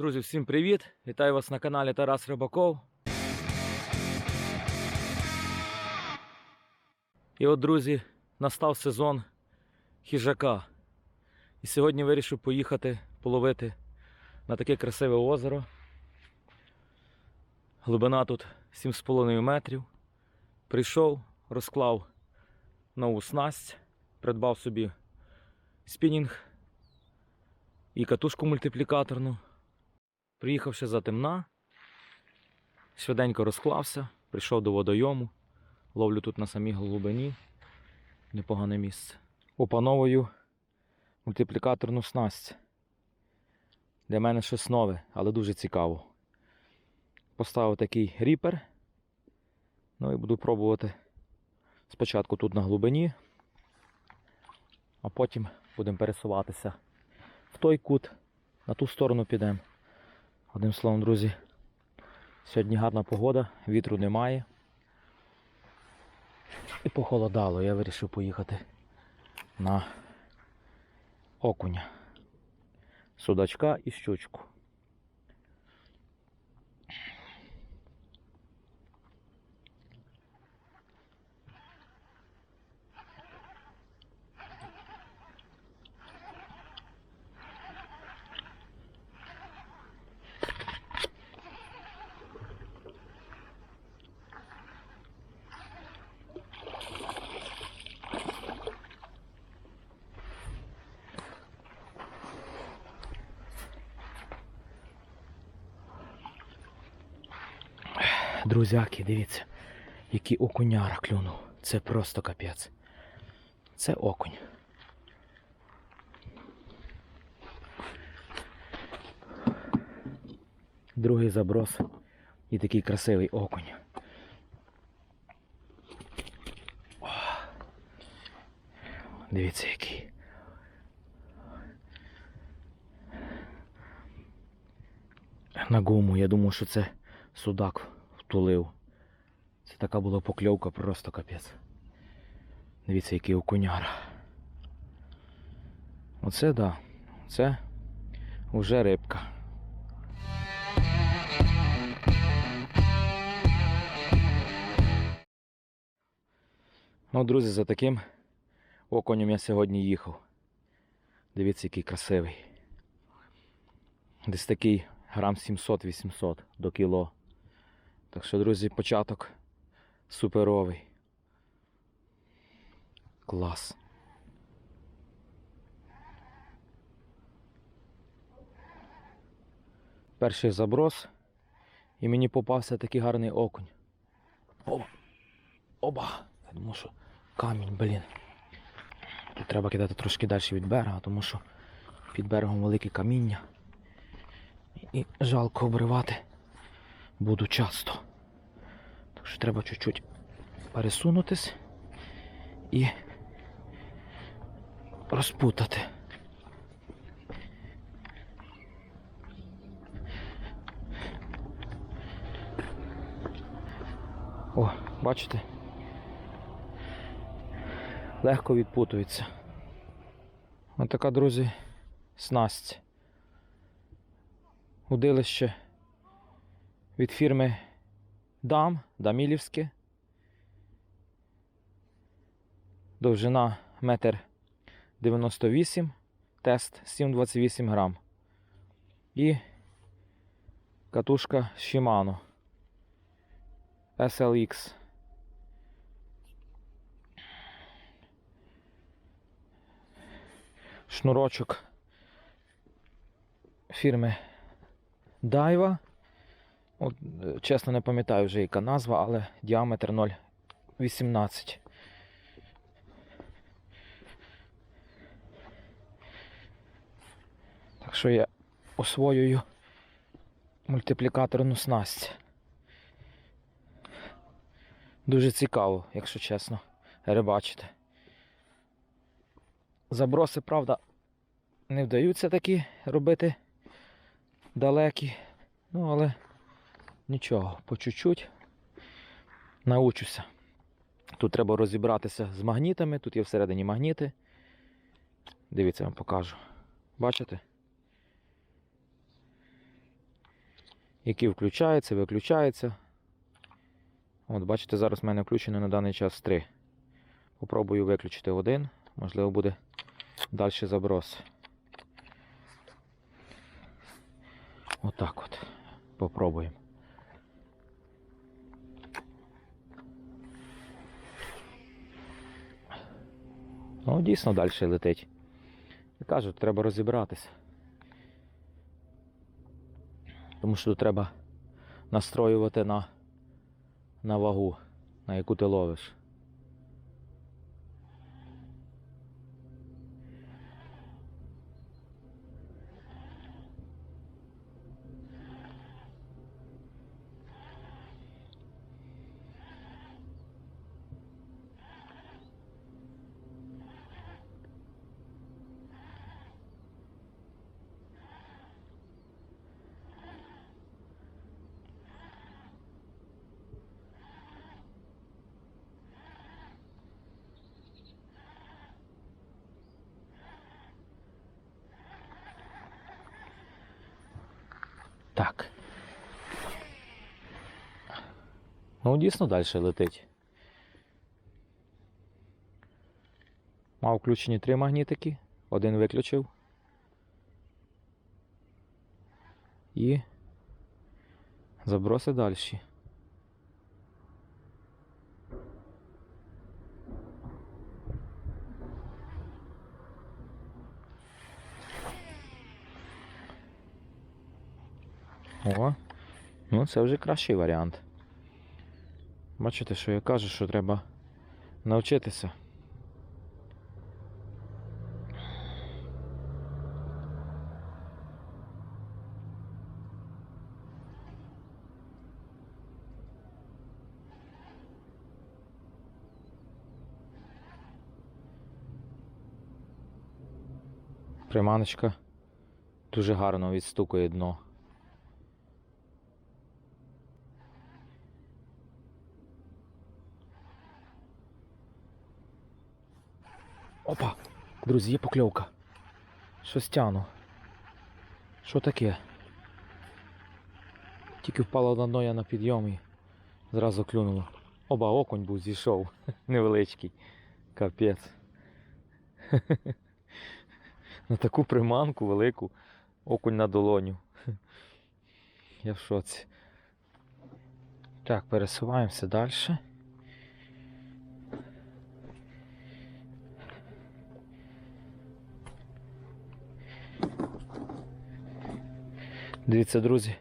Друзі, всім привіт! Вітаю вас на каналі Тарас Рибаков. І от, друзі, настав сезон хижака. І сьогодні вирішив поїхати половити на таке красиве озеро. Глибина тут 7,5 метрів. Прийшов, розклав нову снасть, придбав собі спінінг і катушку мультиплікаторну. Приїхав ще за темна, швиденько розклався, прийшов до водойому, ловлю тут на самій глибині. Непогане місце. Опановую мультиплікаторну снасть. Для мене щось нове, але дуже цікаво. Поставив такий ріпер. Ну і буду пробувати спочатку тут на глибині, а потім будемо пересуватися в той кут, на ту сторону підемо. Одним словом, друзі, сьогодні гарна погода, вітру немає. І похолодало, я вирішив поїхати на окуня, судачка і щучку. Друзяки, дивіться, який окуняра клюнув. Це просто капець. Це окунь. Другий заброс і такий красивий окунь. О, Дивіться який. На гуму, я думав, що це судак втулив. Це така була покльовка, просто капець. Дивіться, який окуняра. Оце да. Це вже рибка. Ну, друзі, за таким оконем я сьогодні їхав. Дивіться, який красивий. Десь такий грам 700-800 до кіло. Так що, друзі, початок суперовий. Клас. Перший заброс. І мені попався такий гарний окунь. Оба! Оба! Я думаю, що камінь, блін. Тут треба кидати трошки далі від берега, тому що під берегом велике каміння. І жалко обривати буду часто. Так що треба чуть-чуть пересунутись і розпутати. О, бачите? Легко відпутується. Ось така, друзі, снасть. Удилище від фірми Дам, Дамілівське. Довжина 1,98 м, тест 7,28 грам. І катушка Shimano SLX. Шнурочок фірми Дайва. От, е, чесно не пам'ятаю вже яка назва, але діаметр 0,18. Так що я освоюю мультиплікаторну снасть. Дуже цікаво, якщо чесно, рибачити. Заброси, правда, не вдаються такі робити далекі. Ну, але нічого, по чуть-чуть научуся. Тут треба розібратися з магнітами, тут є всередині магніти. Дивіться, я вам покажу. Бачите? які включаються, виключаються. От, бачите, зараз в мене включено на даний час три. Попробую виключити один, можливо, буде далі заброс. Отак от. Попробуємо. Ну, дійсно далі летить. Я кажу, треба розібратися. Тому що тут треба настроювати на, на вагу, на яку ти ловиш. Так. Ну, дійсно далі летить. Мав включені три магнітики, один виключив. І заброси далі. О, ну це вже кращий варіант. Бачите, що я кажу, що треба навчитися. Приманочка дуже гарно відстукує дно. Опа! Друзі, є покльовка. Щось тяну. Що таке? Тільки впала на дно я на підйом і зразу клюнуло. Оба окунь був зійшов. Невеличкий. Капець. На таку приманку велику окунь на долоню. Я в шоці. Так, пересуваємося далі. Дивіться, друзі,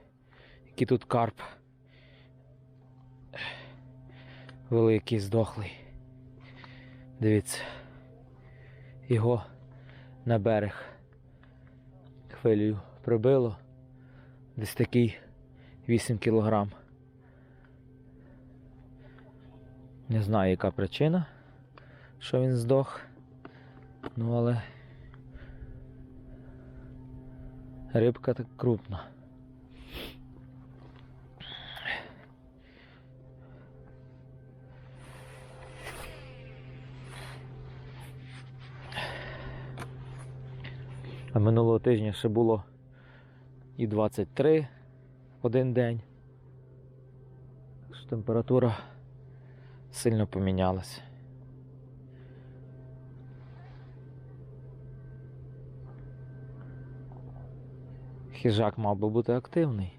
який тут карп. Великий, здохлий. Дивіться. Його на берег хвилею прибило. Десь такий 8 кілограм. Не знаю, яка причина, що він здох. Ну але рибка так крупна. А минулого тижня ще було і 23 один день. Що температура сильно помінялася. Хижак мав би бути активний.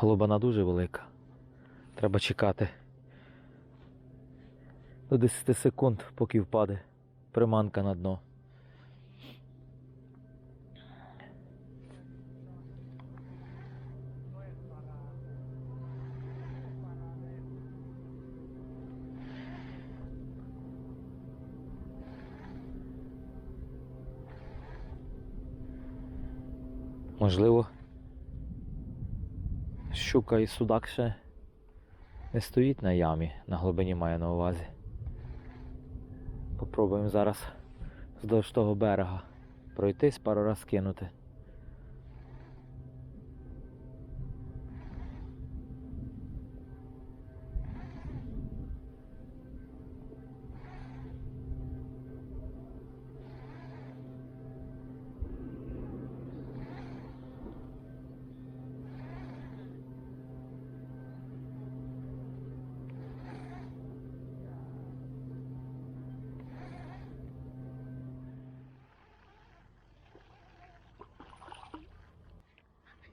Глибина дуже велика. Треба чекати до 10 секунд, поки впаде приманка на дно. Можливо, щука і судак ще не стоїть на ямі, на глибині має на увазі. Попробуємо зараз вздовж того берега пройтись, пару раз кинути.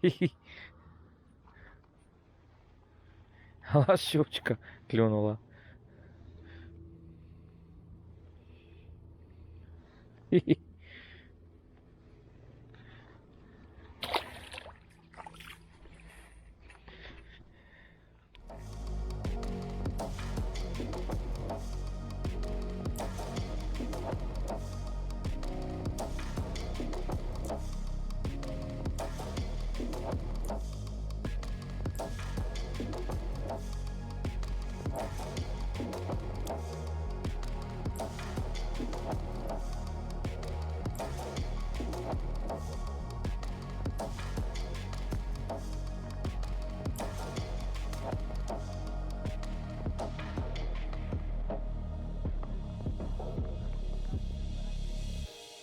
А щучка клюнула. Хі-хі.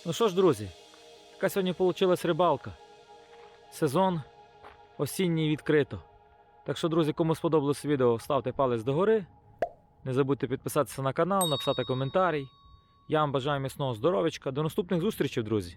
Ну що ж, друзі, яка сьогодні вийшла рибалка. Сезон осінній відкрито. Так що, друзі, кому сподобалось відео, ставте палець догори. Не забудьте підписатися на канал, написати коментарій. Я вам бажаю міцного здоров'ячка. До наступних зустрічей, друзі!